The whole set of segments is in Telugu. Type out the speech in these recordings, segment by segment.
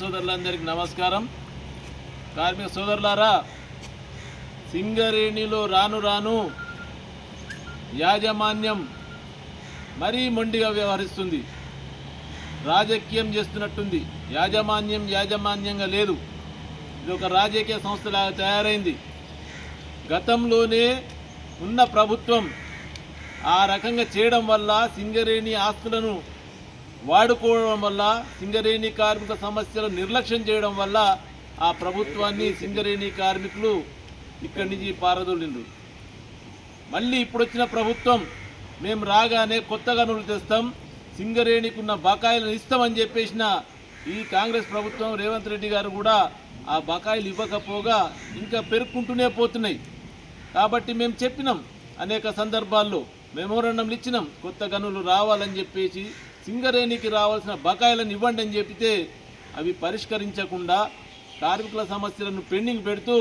సోదరులందరికీ నమస్కారం. కార్మిక సోదరులారా సింగరేణిలో రాను రాను యాజమాన్యం మరీ మొండిగా వ్యవహరిస్తుంది. రాజకీయం చేస్తున్నట్టుంది. యాజమాన్యం యాజమాన్యంగా లేదు. ఇది ఒక రాజకీయ సంస్థలాగా తయారైంది. గతంలోనే ఉన్న ప్రభుత్వం ఆ రకంగా చేయడం వల్ల సింగరేణి ఆస్తులను వాడుకోవడం వల్ల సింగరేణి కార్మిక సమస్యలు నిర్లక్ష్యం చేయడం వల్ల ఆ ప్రభుత్వాన్ని సింగరేణి కార్మికులు ఇక్కడి నుంచి పారదోలిండ్రు. మళ్ళీ ఇప్పుడు వచ్చిన ప్రభుత్వం మేము రాగానే కొత్త గనులు తెస్తాం సింగరేణికి ఉన్న బకాయిలను ఇస్తామని చెప్పేసిన ఈ కాంగ్రెస్ ప్రభుత్వం రేవంత్ రెడ్డి గారు కూడా ఆ బకాయిలు ఇవ్వకపోగా ఇంకా పెరుక్కుంటూనే పోతున్నాయి. కాబట్టి మేము చెప్పినాం అనేక సందర్భాల్లో మెమోరండంలు ఇచ్చినాం కొత్త గనులు రావాలని చెప్పేసి సింగరేణికి రావాల్సిన బకాయిలను ఇవ్వండి అని చెప్పితే అవి పరిష్కరించకుండా కార్మికుల సమస్యలను పెండింగ్ పెడుతూ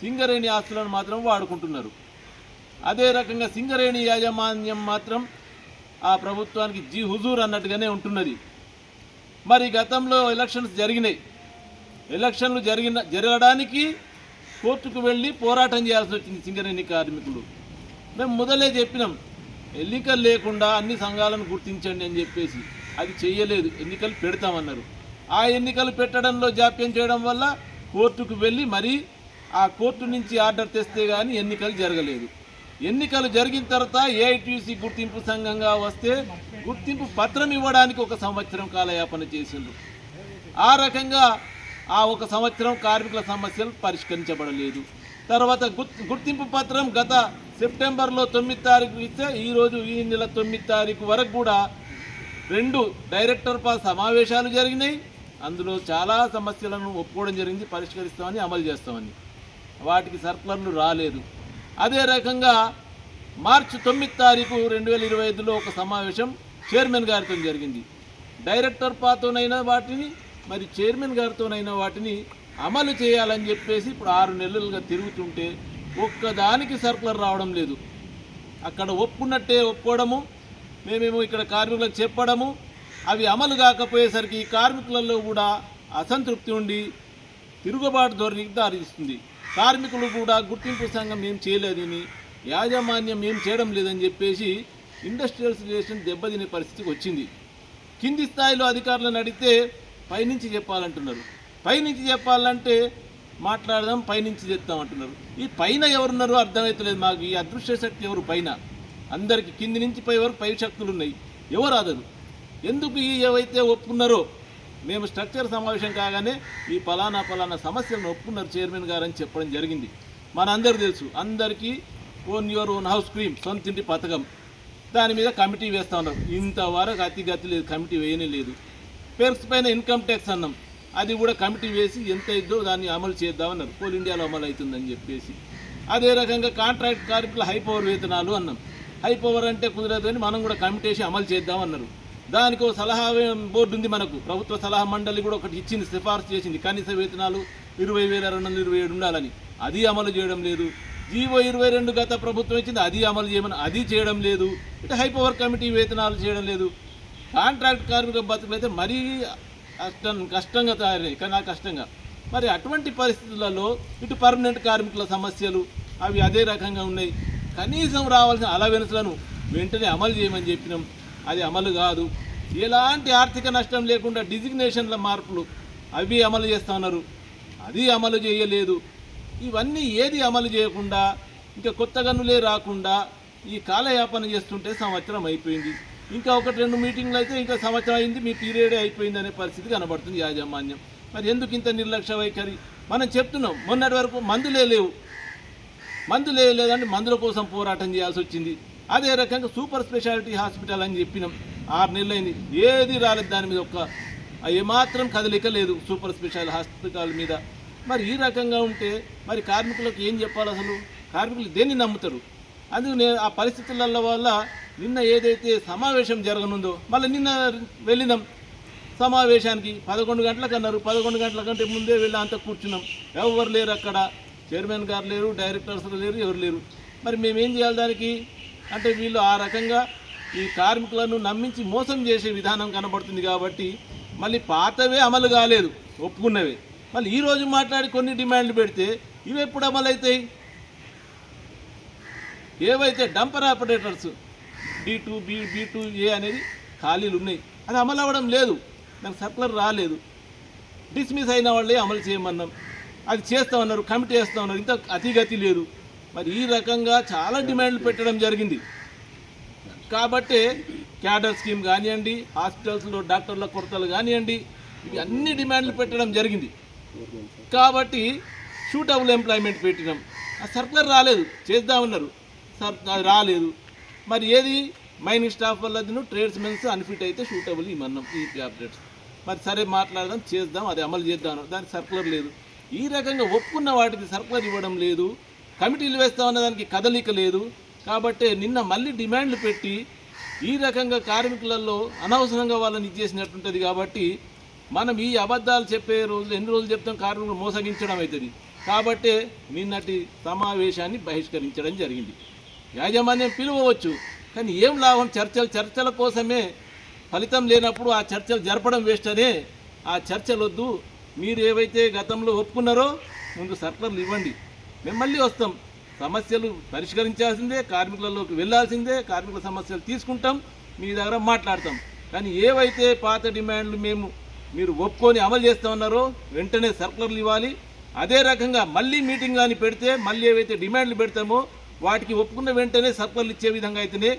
సింగరేణి ఆస్తులను మాత్రం వాడుకుంటున్నారు. అదే రకంగా సింగరేణి యాజమాన్యం మాత్రం ఆ ప్రభుత్వానికి జీ హుజూర్ అన్నట్టుగానే ఉంటున్నది. మరి గతంలో ఎలక్షన్స్ జరిగినాయి. ఎలక్షన్లు జరిగిన జరగడానికి కోర్టుకు వెళ్ళి పోరాటం చేయాల్సి వచ్చింది సింగరేణి కార్మికులు. మేము మొదలే చెప్పినాం. ఎన్నికలు లేకుండా అన్ని సంఘాలను గుర్తించండి అని చెప్పేసి అది చేయలేదు ఎన్నికలు పెడతామన్నారు. ఆ ఎన్నికలు పెట్టడంలో జాప్యం చేయడం వల్ల కోర్టుకు వెళ్ళి మరీ ఆ కోర్టు నుంచి ఆర్డర్ తెస్తే కానీ ఎన్నికలు జరగలేదు. ఎన్నికలు జరిగిన తర్వాత ఏఐటీసీ గుర్తింపు సంఘంగా వస్తే గుర్తింపు పత్రం ఇవ్వడానికి ఒక సంవత్సరం కాలయాపన చేసిండ్రు. ఆ రకంగా ఆ ఒక సంవత్సరం కార్మికుల సమస్యలు పరిష్కరించబడలేదు. తర్వాత గుర్తింపు పత్రం గత సెప్టెంబర్లో తొమ్మిది తారీఖు ఇస్తే ఈరోజు ఈ నెల తొమ్మిది తారీఖు వరకు కూడా రెండు డైరెక్టర్ పా సమావేశాలు జరిగినాయి. అందులో చాలా సమస్యలను ఒప్పుకోవడం జరిగింది పరిష్కరిస్తామని అమలు చేస్తామని. వాటికి సర్కులర్లు రాలేదు. అదే రకంగా మార్చి తొమ్మిది తారీఖు రెండు వేల ఇరవై ఐదులో ఒక సమావేశం చైర్మన్ గారితో జరిగింది. డైరెక్టర్ పాతోనైనా వాటిని మరి చైర్మన్ గారితోనైనా వాటిని అమలు చేయాలని చెప్పేసి ఇప్పుడు ఆరు నెలలుగా తిరుగుతుంటే ఒక్కదానికి సర్కులర్ రావడం లేదు. అక్కడ ఒప్పుకున్నట్టే ఒప్పుకోవడము మేమేమో ఇక్కడ కార్మికులకు చెప్పడము అవి అమలు కాకపోయేసరికి కార్మికులలో కూడా అసంతృప్తి ఉండి తిరుగుబాటు ధోరణికి దారిస్తుంది కార్మికులు కూడా గుర్తింపు సంఘం ఏం చేయలేదని యాజమాన్యం ఏం చేయడం లేదని చెప్పేసి ఇండస్ట్రియల్ రిలేషన్ దెబ్బతినే పరిస్థితికి వచ్చింది. కింది స్థాయిలో అధికారులను అడిగితే పైనుంచి చెప్పాలంటున్నారు. పైనుంచి చెప్పాలంటే మాట్లాడదాం పైనుంచి చెప్తాం అంటున్నారు. ఈ పైన ఎవరున్నారో అర్థమవుతలేదు మాకు. ఈ అదృశ్య శక్తి ఎవరు పైన? అందరికి కింది నుంచి పై వరకు పై శక్తులు ఉన్నాయి ఎవరు అదరు ఎందుకు ఈ ఏవైతే ఒప్పుకున్నారో మేము స్ట్రక్చర్ సమావేశం కాగానే ఈ పలానా ఫలానా సమస్యలను ఒప్పుకున్నారు చైర్మన్ గారు అని చెప్పడం జరిగింది. మన తెలుసు అందరికీ ఓన్ యువర్ ఓన్ హౌస్ క్రీమ్ సొంత ఇంటి పథకం. దాని మీద కమిటీ వేస్తా ఉన్నారు. ఇంతవరకు అతిగతి లేదు కమిటీ వేయనే లేదు. పేర్స్ పైన ఇన్కమ్ ట్యాక్స్ అన్నాం. అది కూడా కమిటీ వేసి ఎంత అయిద్దో దాన్ని అమలు చేద్దామన్నారు. కోల్ ఇండియాలో అమలు అవుతుందని చెప్పేసి. అదే రకంగా కాంట్రాక్ట్ కార్మికుల హై పవర్ వేతనాలు అన్నాం. హై పవర్ అంటే కుదరదు అని మనం కూడా కమిటీ వేసి అమలు చేద్దామన్నారు. దానికి ఒక సలహా బోర్డు ఉంది మనకు. ప్రభుత్వ సలహా మండలి కూడా ఒకటి ఇచ్చింది సిఫార్సు చేసింది. కనీస వేతనాలు ఇరవై వేల రెండు వందల ఇరవై ఏడు ఉండాలని. అది అమలు చేయడం లేదు. జీవో ఇరవై రెండు గత ప్రభుత్వం ఇచ్చింది అది అమలు చేయమని అది చేయడం లేదు. ఇటు హై పవర్ కమిటీ వేతనాలు చేయడం లేదు. కాంట్రాక్ట్ కార్మిక బతుకులు అయితే మరీ కష్టం కష్టంగా తయారయ్యాయి. కానీ కష్టంగా. మరి అటువంటి పరిస్థితులలో ఇటు పర్మనెంట్ కార్మికుల సమస్యలు అవి అదే రకంగా ఉన్నాయి. కనీసం రావాల్సిన అలవెన్స్లను వెంటనే అమలు చేయమని చెప్పినాం. అది అమలు కాదు. ఎలాంటి ఆర్థిక నష్టం లేకుండా డిజిగ్నేషన్ల మార్పులు అవి అమలు చేస్తున్నారు అది అమలు చేయలేదు. ఇవన్నీ ఏది అమలు చేయకుండా ఇంకా కొత్త గనులే రాకుండా ఈ కాలయాపన చేస్తుంటే సంవత్సరం అయిపోయింది. ఇంకా ఒకటి రెండు మీటింగ్లు అయితే ఇంకా సంవత్సరం అయింది మీ పీరియడే అయిపోయింది అనే పరిస్థితి కనబడుతుంది యాజమాన్యం. మరి ఎందుకు ఇంత నిర్లక్ష్య వైఖరి? మనం చెప్తున్నాం మొన్నటి వరకు మందులే లేవు. మందులే లేదంటే మందుల కోసం పోరాటం చేయాల్సి వచ్చింది. అదే రకంగా సూపర్ స్పెషాలిటీ హాస్పిటల్ అని చెప్పినాం. ఆరు నెలలైంది. ఏది రాలేదు దాని మీద ఒక్క ఏమాత్రం కదలిక లేదు సూపర్ స్పెషాలిటీ హాస్పిటల్ మీద. మరి ఈ రకంగా ఉంటే మరి కార్మికులకు ఏం చెప్పాలి అసలు? కార్మికులు దేన్ని నమ్ముతారు? అందుకు నేను ఆ పరిస్థితుల వల్ల నిన్న ఏదైతే సమావేశం జరగనుందో మళ్ళీ నిన్న వెళ్ళినాం. సమావేశానికి పదకొండు గంటలకు అన్నారు పదకొండు గంటల కంటే ముందే వెళ్ళి అంతా కూర్చున్నాం. ఎవరు లేరు అక్కడ? చైర్మన్ గారు లేరు డైరెక్టర్స్ లేరు ఎవరు లేరు. మరి మేమేం చేయాలి దానికి? అంటే వీళ్ళు ఆ రకంగా ఈ కార్మికులను నమ్మించి మోసం చేసే విధానం కనబడుతుంది కాబట్టి మళ్ళీ పాతవే అమలు కాలేదు ఒప్పుకున్నవే. మళ్ళీ ఈరోజు మాట్లాడి కొన్ని డిమాండ్లు పెడితే ఇవి ఎప్పుడు అమలు అవుతాయి ఏవైతే dumper operators D two B B two A అనేది ఖాళీలు ఉన్నాయి. అది అమలు అవ్వడం లేదు. దానికి సర్కులర్ రాలేదు. డిస్మిస్ అయిన వాళ్ళే అమలు చేయమన్నాం అది చేస్తామన్నారు కమిటీ చేస్తామన్నారు. ఇంత అతిగతి లేదు. మరి ఈ రకంగా చాలా డిమాండ్లు పెట్టడం జరిగింది. కాబట్టి క్యాడర్ స్కీమ్ కానివ్వండి హాస్పిటల్స్లో డాక్టర్ల కొరతలు కానివ్వండి ఇవి అన్ని డిమాండ్లు పెట్టడం జరిగింది. కాబట్టి షూటబుల్ ఎంప్లాయ్మెంట్ పెట్టినాం. ఆ సర్కులర్ రాలేదు. చేద్దామన్నారు. సర్ అది రాలేదు. మరి ఏది? మైనింగ్ స్టాఫ్ వల్ల ట్రేడ్స్ మెన్స్ అన్ఫిట్ అయితే షూటబుల్ మనం ఈ అప్డేట్స్ మరి సరే మాట్లాడదాం చేద్దాం అది అమలు చేద్దాం. దానికి సర్కులర్ లేదు. ఈ రకంగా ఒప్పుకున్న వాటికి సర్కులర్ ఇవ్వడం లేదు. కమిటీలు వేస్తామన్న దానికి కదలిక లేదు. కాబట్టి నిన్న మళ్ళీ డిమాండ్లు పెట్టి ఈ రకంగా కార్మికులలో అనవసరంగా వాళ్ళని ఇచ్చేసినట్టుంటుంది కాబట్టి మనం ఈ అబద్ధాలు చెప్పే రోజులు ఎన్ని రోజులు చెప్తాం కార్మికులు మోసగించడం అవుతుంది. కాబట్టే నిన్నటి సమావేశాన్ని బహిష్కరించడం జరిగింది. యాజమాన్యం పిలువవచ్చు. కానీ ఏం లాభం? చర్చలు చర్చల కోసమే ఫలితం లేనప్పుడు ఆ చర్చలు జరపడం వేస్ట్ అనే ఆ చర్చలు వద్దు మీరు ఏవైతే గతంలో ఒప్పుకున్నారో ముందు సర్కులర్లు ఇవ్వండి. మేము మళ్ళీ వస్తాం. సమస్యలు పరిష్కరించాల్సిందే కార్మికులలోకి వెళ్ళాల్సిందే కార్మికుల సమస్యలు తీసుకుంటాం మీ దగ్గర మాట్లాడతాం. కానీ ఏవైతే పాత డిమాండ్లు మేము మీరు ఒప్పుకొని అమలు చేస్తామన్నారో వెంటనే సర్కులర్లు ఇవ్వాలి. అదే రకంగా మళ్ళీ మీటింగ్ కానీ పెడితే మళ్ళీ ఏవైతే డిమాండ్లు పెడతామో వాటికి ఒప్పుకున్న వెంటనే సర్కులర్లు ఇచ్చే విధంగా అయితేనే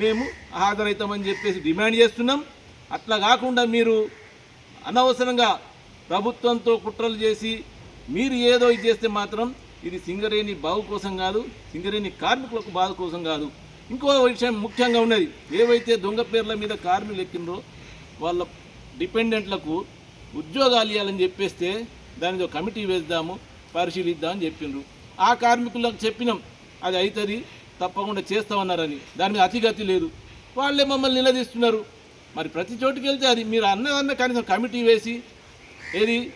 మేము హాజరవుతామని చెప్పేసి డిమాండ్ చేస్తున్నాం. అట్లా కాకుండా మీరు అనవసరంగా ప్రభుత్వంతో కుట్రలు చేసి మీరు ఏదో ఇది చేస్తే మాత్రం ఇది సింగరేణి బాగు కోసం కాదు సింగరేణి కార్మికులకు బాధ కోసం కాదు. ఇంకో విషయం ముఖ్యంగా ఉన్నది ఏవైతే దొంగ పేర్ల మీద కార్మికులు ఎక్కినరో వాళ్ళ డిపెండెంట్లకు ఉద్యోగాలు ఇవ్వాలని చెప్పేస్తే దానితో కమిటీ వేద్దాము పరిశీలిద్దామని చెప్పిండ్రు. ఆ కార్మికులకు చెప్పినాం అది అవుతుంది తప్పకుండా చేస్తామన్నారని. దాని మీద అతిగతి లేదు. వాళ్ళే మమ్మల్ని నిలదీస్తున్నారు. మరి ప్రతి చోటుకి వెళ్తే అది మీరు అన్న అన్న కనీసం కమిటీ వేసి ఏది?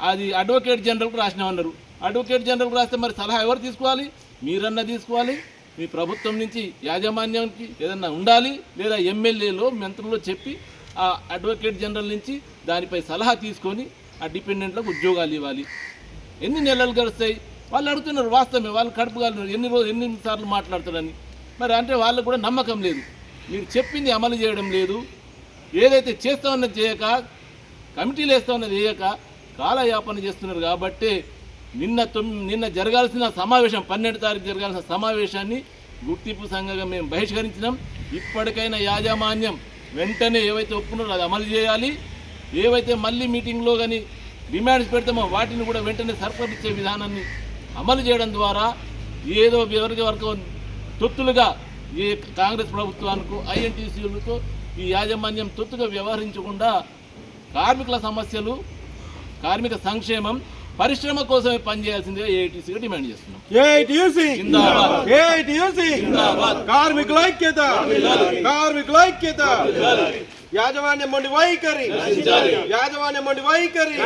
అది అడ్వకేట్ జనరల్కి రాసినామన్నారు. అడ్వకేట్ జనరల్కు రాస్తే మరి సలహా ఎవరు తీసుకోవాలి? మీరన్నా తీసుకోవాలి? మీ ప్రభుత్వం నుంచి యాజమాన్యానికి ఏదన్నా ఉండాలి? లేదా ఎమ్మెల్యేలో మంత్రుల్లో చెప్పి ఆ అడ్వకేట్ జనరల్ నుంచి దానిపై సలహా తీసుకొని ఆ డిపెండెంట్లకు ఉద్యోగాలు ఇవ్వాలి. ఎన్ని నెలలు గడుస్తాయి? వాళ్ళు అడుగుతున్నారు వాస్తవమే వాళ్ళు కడుపు ఎన్ని రోజులు ఎన్ని సార్లు మాట్లాడతారని మరి అంటే వాళ్ళకు కూడా నమ్మకం లేదు. మీరు చెప్పింది అమలు చేయడం లేదు. ఏదైతే చేస్తామన్నది చేయక కమిటీలు వేస్తామన్నది చేయక కాలయాపన చేస్తున్నారు కాబట్టి నిన్న నిన్న జరగాల్సిన సమావేశం పన్నెండు తారీఖు జరగాల్సిన సమావేశాన్ని గుర్తింపు సంఘంగా మేము బహిష్కరించినాం. ఇప్పటికైనా యాజమాన్యం వెంటనే ఏవైతే ఒప్పుకున్నారో అది అమలు చేయాలి. ఏవైతే మళ్ళీ మీటింగ్లో కానీ డిమాండ్స్ పెడతామో వాటిని కూడా వెంటనే సర్పరిచ్చే విధానాన్ని అమలు చేయడం ద్వారా ఏదో ఎవరికి వరకు తొత్తులుగా ఏ కాంగ్రెస్ ప్రభుత్వానికి ఐఎన్టీసీలతో ఈ యాజమాన్యం తొత్తుగా వ్యవహరించకుండా కార్మికుల సమస్యలు కార్మిక సంక్షేమం పరిశ్రమ కోసమే పనిచేయాల్సిందిగా ఏఐటీసీగా డిమాండ్ చేస్తున్నాం. కార్మికుల ఐక్యత! కార్మికుల ఐక్యత! యాజమాన్యం మొండి వైఖరి! యాజమాన్యం మొండి వైఖరి!